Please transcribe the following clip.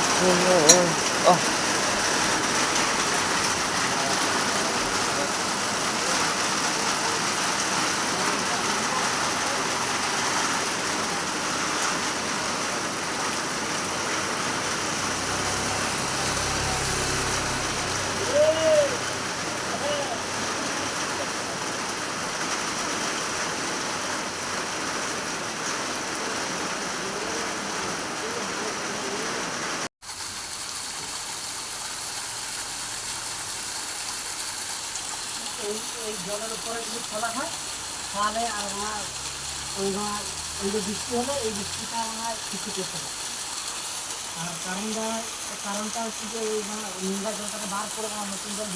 싶어요. 아. এই এই জলের উপরে যদি ফেলা হয়, তাহলে আমার ওই এই যে বৃষ্টি হলে এই বৃষ্টিটা আমার কিছু করতে পারে। আর কারণটা কারণটা হচ্ছে যে এই নোংরা জলটাকে বার করে আমার নতুন জল